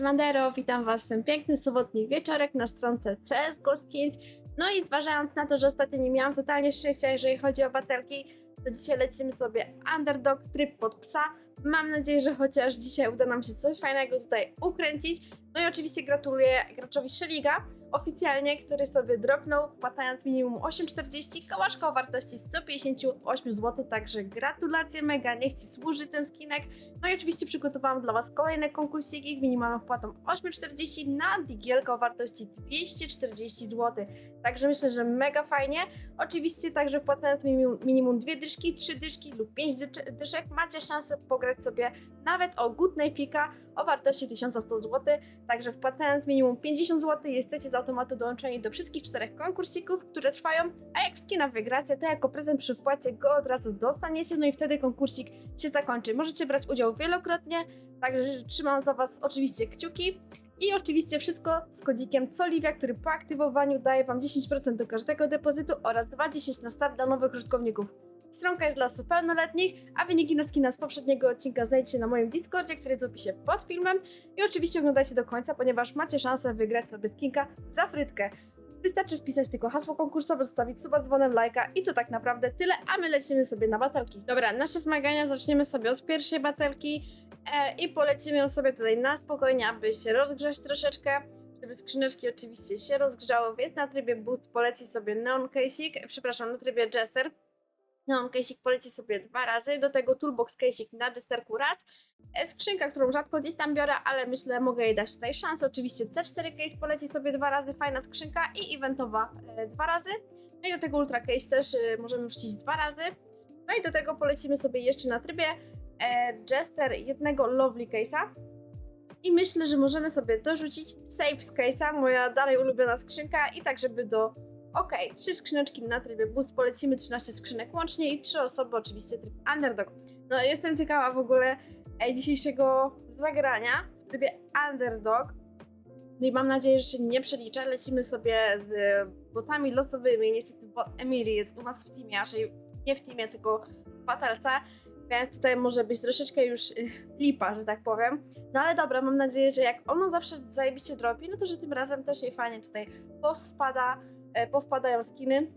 Mandero, witam Was w ten piękny sobotni wieczorek na stronce CSGO Skins. No i zważając na to, że ostatnio nie miałam totalnie szczęścia, jeżeli chodzi o batelki, to dzisiaj lecimy sobie Underdog, tryb pod psa. Mam nadzieję, że chociaż dzisiaj uda nam się coś fajnego tutaj ukręcić. No i oczywiście gratuluję graczowi Szeliga, oficjalnie, który sobie dropnął, wpłacając minimum 8,40 kołaszka o wartości 158 zł, także gratulacje mega, niech Ci służy ten skinek. No i oczywiście przygotowałam dla Was kolejne konkursiki z minimalną wpłatą 8,40 na digielkę o wartości 240 zł. Także myślę, że mega fajnie. Oczywiście także wpłacając minimum, minimum 2 dyszki, 3 dyszki lub 5 dycz- dyszek macie szansę pograć sobie nawet o Good Fika o wartości 1100 zł. Także wpłacając minimum 50 zł jesteście z automatu dołączeni do wszystkich czterech konkursików, które trwają, a jak skina wygracie, to jako prezent przy wpłacie go od razu dostaniecie, no i wtedy konkursik się zakończy. Możecie brać udział wielokrotnie, także trzymam za Was oczywiście kciuki. I oczywiście wszystko z kodzikiem Coliwia, który po aktywowaniu daje Wam 10% do każdego depozytu oraz 2,10 na start dla nowych użytkowników. Stronka jest dla osób pełnoletnich, a wyniki na skina z poprzedniego odcinka znajdziecie na moim Discordzie, który jest w opisie pod filmem. I oczywiście oglądajcie do końca, ponieważ macie szansę wygrać sobie skinka za frytkę. Wystarczy wpisać tylko hasło konkursowe, zostawić suba z dzwonem, lajka i to tak naprawdę tyle, a my lecimy sobie na batelki. Dobra, nasze zmagania zaczniemy sobie od pierwszej batelki e, i polecimy ją sobie tutaj na spokojnie, aby się rozgrzać troszeczkę, żeby skrzyneczki oczywiście się rozgrzały, więc na trybie boost poleci sobie Neon Casing, przepraszam, na trybie Jester. Neon Casing poleci sobie dwa razy, do tego Toolbox Casing na Jesterku raz. E, Skrzynka, którą rzadko gdzieś tam biorę, ale myślę, mogę jej dać tutaj szansę. Oczywiście C4 Case poleci sobie dwa razy, fajna skrzynka i eventowa e, dwa razy. No i do tego Ultra Case też e, możemy wrzucić dwa razy. No i do tego polecimy sobie jeszcze na trybie Jester jednego Lovely Case'a. I myślę, że możemy sobie dorzucić Safe Case'a, moja dalej ulubiona skrzynka i tak, żeby do Ok, trzy skrzyneczki na trybie boost, polecimy 13 skrzynek łącznie i trzy osoby oczywiście tryb underdog. No jestem ciekawa w ogóle e, dzisiejszego zagrania w trybie underdog. No i mam nadzieję, że się nie przeliczę. Lecimy sobie z botami losowymi. Niestety bot Emily jest u nas w teamie, raczej nie w teamie, tylko w batalce. Więc tutaj może być troszeczkę już y, lipa, że tak powiem. No ale dobra, mam nadzieję, że jak ona zawsze zajebiście dropi, no to że tym razem też jej fajnie tutaj pospada, powpadają skiny,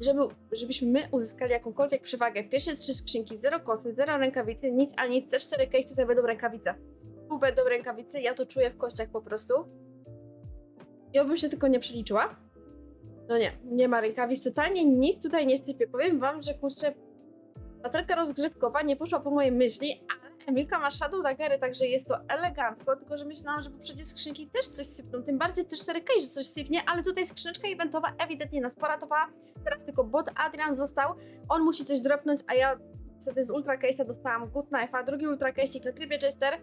żeby, żebyśmy my uzyskali jakąkolwiek przewagę. Pierwsze trzy skrzynki, zero kosy, zero rękawicy, nic ani nic, C4 case tutaj będą rękawice. Tu będą rękawice, ja to czuję w kościach po prostu. I obym się tylko nie przeliczyła. No nie, nie ma rękawic, totalnie nic tutaj nie stypię. Powiem wam, że kurczę, baterka rozgrzewkowa nie poszła po mojej myśli, Emilka ma Shadow Daggery, także jest to elegancko, tylko że myślałam, że poprzednie skrzynki też coś sypną, tym bardziej też 4K, że coś sypnie, ale tutaj skrzyneczka eventowa ewidentnie nas poratowała. Teraz tylko bot Adrian został, on musi coś dropnąć, a ja wtedy z Ultra Case'a dostałam Good Knife'a, drugi Ultra Case'ik na trybie Jester,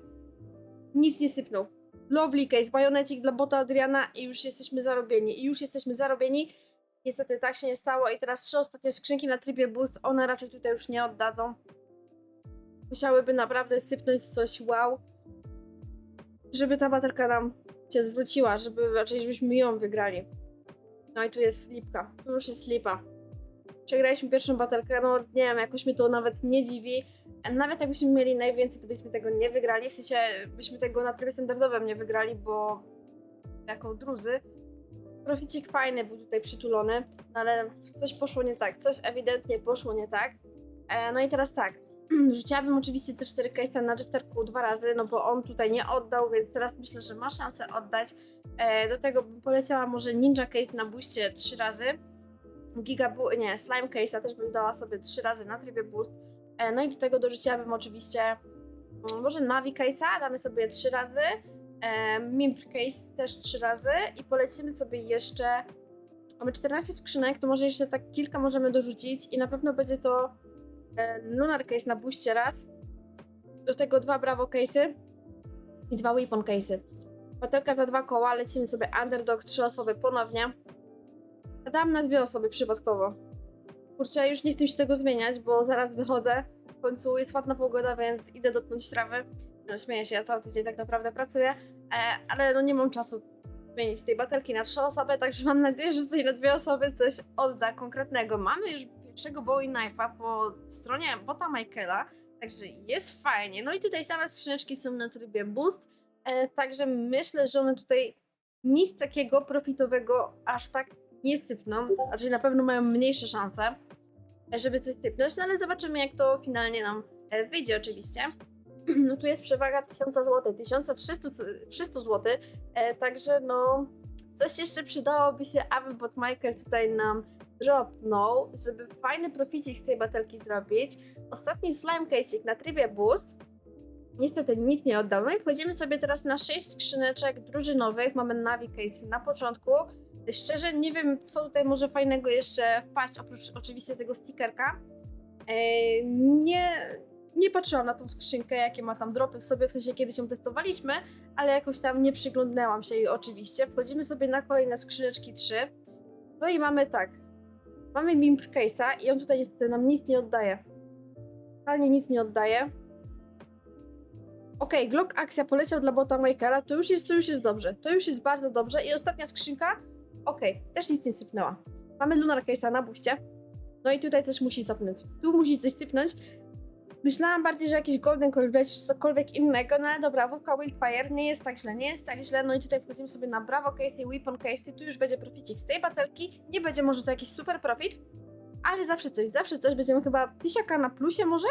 nic nie sypnął. Lovely Case, bajonecik dla bota Adriana i już jesteśmy zarobieni, i już jesteśmy zarobieni. Niestety tak się nie stało i teraz trzy ostatnie skrzynki na trybie boost, one raczej tutaj już nie oddadzą. Musiałyby naprawdę sypnąć coś wow, żeby ta baterka nam się zwróciła, żeby raczej żebyśmy ją wygrali. No i tu jest slipka, tu już jest slipa. Przegraliśmy pierwszą baterkę, no nie wiem, jakoś mnie to nawet nie dziwi. Nawet jakbyśmy mieli najwięcej, to byśmy tego nie wygrali, w sensie byśmy tego na trybie standardowym nie wygrali, bo jako drudzy. Proficik fajny był tutaj przytulony, no ale coś poszło nie tak, coś ewidentnie poszło nie tak. E, no i teraz tak, rzuciłabym oczywiście C4 case na Jesterku dwa razy, no bo on tutaj nie oddał, więc teraz myślę, że ma szansę oddać. E, do tego bym poleciała może Ninja case na buście trzy razy. Giga, nie, Slime case'a też bym dała sobie trzy razy na trybie boost. E, no i do tego dorzuciłabym oczywiście mm, może Navi case'a, damy sobie trzy razy. E, Mimp case też trzy razy i polecimy sobie jeszcze Mamy 14 skrzynek, to może jeszcze tak kilka możemy dorzucić i na pewno będzie to Lunar Case na buście raz. Do tego dwa Bravo Case'y i dwa Weapon Case'y. Batelka za dwa koła, lecimy sobie Underdog, trzy osoby ponownie. Dam na dwie osoby przypadkowo. Kurczę, już nie chcę się tego zmieniać, bo zaraz wychodzę. W końcu jest ładna pogoda, więc idę dotknąć trawy. No, śmieję się, ja cały tydzień tak naprawdę pracuję, e, ale no nie mam czasu zmienić tej batelki na trzy osoby, także mam nadzieję, że tutaj na dwie osoby coś odda konkretnego. Mamy już pierwszego Bowie Knife'a po stronie bota Michaela, także jest fajnie. No i tutaj same skrzyneczki są na trybie boost, E, także myślę, że one tutaj nic takiego profitowego aż tak nie sypną. Znaczy na pewno mają mniejsze szanse, e, żeby coś sypnąć, no ale zobaczymy jak to finalnie nam e, wyjdzie oczywiście. No tu jest przewaga 1000 zł, 1300 300 zł, e, także no coś jeszcze przydałoby się, aby bot Michael tutaj nam dropnął, żeby fajny proficik z tej batelki zrobić. Ostatni slime case'ik na trybie boost. Niestety nic nie oddał. No i wchodzimy sobie teraz na 6 skrzyneczek drużynowych. Mamy Navi case na początku. Szczerze nie wiem, co tutaj może fajnego jeszcze wpaść, oprócz oczywiście tego stickerka. Eee, nie, nie patrzyłam na tą skrzynkę, jakie ma tam dropy w sobie, w sensie kiedyś ją testowaliśmy, ale jakoś tam nie przyglądnęłam się jej oczywiście. Wchodzimy sobie na kolejne skrzyneczki 3. No i mamy tak. Mamy Mimp Case'a i on tutaj niestety nam nic nie oddaje. Totalnie nic nie oddaje. Okej, Glock akcja poleciał dla bota Makera, to już jest, to już jest dobrze. To już jest bardzo dobrze. I ostatnia skrzynka. Okej, też nic nie sypnęła. Mamy Lunar Case'a na buście. No i tutaj coś musi sypnąć. Tu musi coś sypnąć. Myślałam bardziej, że jakiś Golden Coil czy cokolwiek innego, no ale dobra, Wówka Wildfire nie jest tak źle, nie jest tak źle, no i tutaj wchodzimy sobie na Bravo Case i Weapon Case i tu już będzie proficik z tej batelki, nie będzie może to jakiś super profit, ale zawsze coś, zawsze coś, będziemy chyba tysiaka na plusie może?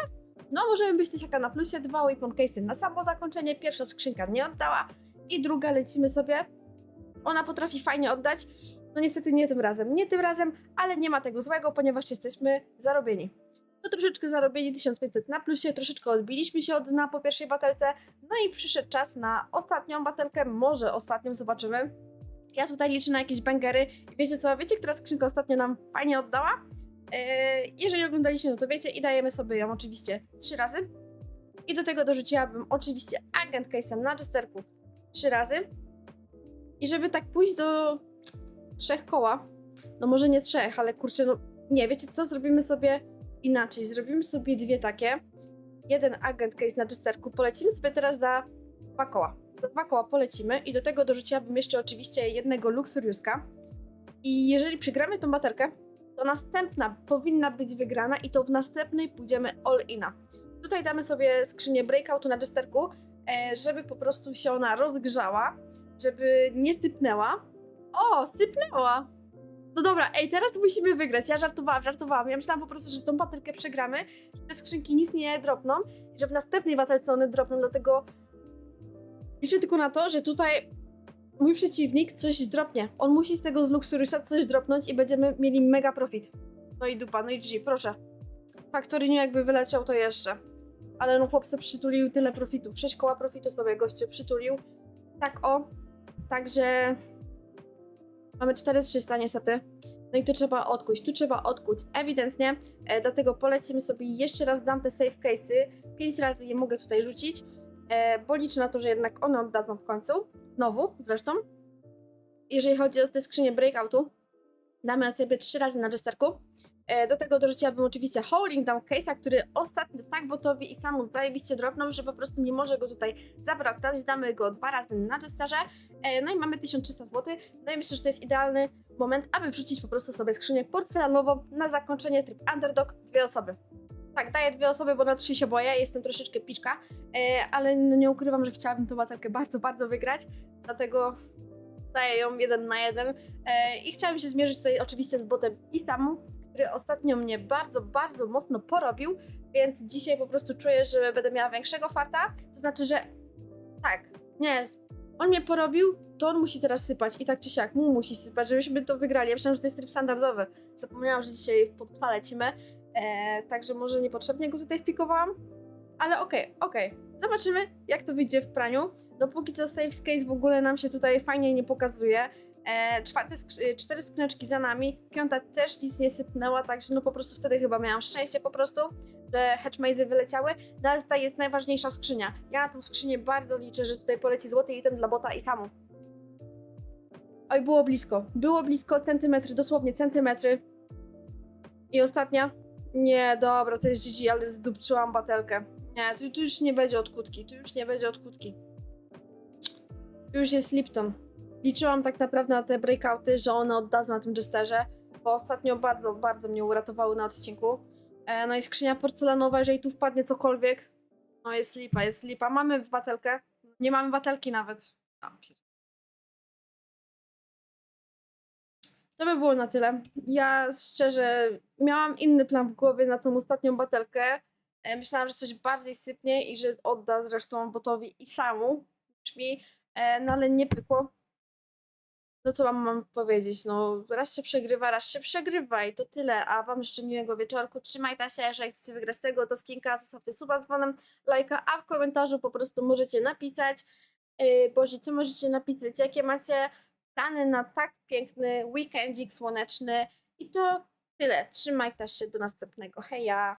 No możemy być tysiaka na plusie, dwa Weapon Case'y na samo zakończenie, pierwsza skrzynka nie oddała i druga lecimy sobie, ona potrafi fajnie oddać, no niestety nie tym razem, nie tym razem, ale nie ma tego złego, ponieważ jesteśmy zarobieni to troszeczkę zarobieni 1500 na plusie, troszeczkę odbiliśmy się od dna po pierwszej batelce, no i przyszedł czas na ostatnią batelkę, może ostatnią, zobaczymy. Ja tutaj liczę na jakieś bangery wiecie co, wiecie, która skrzynka ostatnio nam fajnie oddała? Eee, jeżeli oglądaliście, no to wiecie i dajemy sobie ją oczywiście trzy razy. I do tego dorzuciłabym oczywiście agent case'em na jesterku trzy razy. I żeby tak pójść do trzech koła, no może nie trzech, ale kurczę, no nie, wiecie co, zrobimy sobie inaczej. Zrobimy sobie dwie takie. Jeden agent case na jesterku. Polecimy sobie teraz za dwa koła. Za dwa koła polecimy i do tego dorzuciłabym jeszcze oczywiście jednego Luxuriuska. I jeżeli przegramy tą baterkę, to następna powinna być wygrana i to w następnej pójdziemy all-ina. Tutaj damy sobie skrzynię breakoutu na jesterku, e, żeby po prostu się ona rozgrzała, żeby nie sypnęła. O, sypnęła! No dobra, ej, teraz musimy wygrać. Ja żartowałam, żartowałam. Ja myślałam po prostu, że tą baterkę przegramy, że te skrzynki nic nie dropną i że w następnej baterce one dropną, dlatego liczę tylko na to, że tutaj mój przeciwnik coś dropnie. On musi z tego z Luxuriusa coś dropnąć i będziemy mieli mega profit. No i dupa, no i G, proszę. Factory nie jakby wyleciał, to jeszcze. Ale no chłopcy przytulił tyle profitów. 6 koła profitu sobie gościu przytulił. Tak o. Także Mamy 4300 niestety. No i tu trzeba odkuć, tu trzeba odkuć ewidentnie, e, dlatego polecimy sobie jeszcze raz, dam te safe case'y, 5 razy je mogę tutaj rzucić, e, bo liczę na to, że jednak one oddadzą w końcu, znowu zresztą. Jeżeli chodzi o te skrzynie breakoutu, damy sobie 3 razy na jesterku. E, do tego dorzuciłabym oczywiście Howling Down Case'a, który ostatnio tak botowi i samu zajebiście dropnął, że po prostu nie może go tutaj zabraknąć. Damy go dwa razy na jesterze. E, no i mamy 1300 zł. No i myślę, że to jest idealny moment, aby wrzucić po prostu sobie skrzynię porcelanową na zakończenie tryb Underdog dwie osoby. Tak, daję dwie osoby, bo na trzy się boję, jestem troszeczkę piczka, e, ale no nie ukrywam, że chciałabym tę batalkę bardzo, bardzo wygrać, dlatego daję ją jeden na jeden i chciałabym się zmierzyć tutaj oczywiście z botem i samą, który ostatnio mnie bardzo, bardzo mocno porobił, więc dzisiaj po prostu czuję, że będę miała większego farta, to znaczy, że tak, nie, on mnie porobił, to on musi teraz sypać i tak czy siak, mu musi sypać, żebyśmy to wygrali. Ja myślałam, że to jest tryb standardowy. Zapomniałam, że dzisiaj w podpale lecimy, e, także może niepotrzebnie go tutaj spikowałam. Ale okej, okej. Zobaczymy, jak to wyjdzie w praniu. Dopóki co safe case w ogóle nam się tutaj fajnie nie pokazuje. E, czwarte e, cztery skrzyneczki za nami, piąta też nic nie sypnęła, także no po prostu wtedy chyba miałam szczęście po prostu, że hatch maze wyleciały, no ale tutaj jest najważniejsza skrzynia. Ja na tą skrzynię bardzo liczę, że tutaj poleci złoty item dla bota i samu. Oj, było blisko. Było blisko, centymetry, dosłownie centymetry. I ostatnia? Nie, dobra, to jest GG, ale zdupczyłam batelkę. Nie, tu, tu już nie będzie odkutki, tu już nie będzie odkutki. Tu już jest Lipton. Liczyłam tak naprawdę na te breakouty, że one oddadzą na tym jesterze, bo ostatnio bardzo, bardzo mnie uratowały na odcinku. E, no i skrzynia porcelanowa, jeżeli tu wpadnie cokolwiek, no jest lipa, jest lipa. Mamy batelkę, Nie mamy batelki nawet. To by było na tyle. Ja szczerze miałam inny plan w głowie na tą ostatnią batelkę. E, Myślałam, że coś bardziej sypnie i że odda zresztą botowi i samu niż mi, e, no ale nie pykło. No co wam mam powiedzieć, no raz się przegrywa, raz się przegrywa i to tyle, a wam życzę miłego wieczorku, trzymajcie się, jeżeli chcecie wygrać z tego, to skinka, zostawcie suba z dzwonem, lajka, a w komentarzu po prostu możecie napisać, yy, Boże, co możecie napisać, jakie macie plany na tak piękny weekendzik słoneczny. I to tyle, trzymajcie się, do następnego, heja!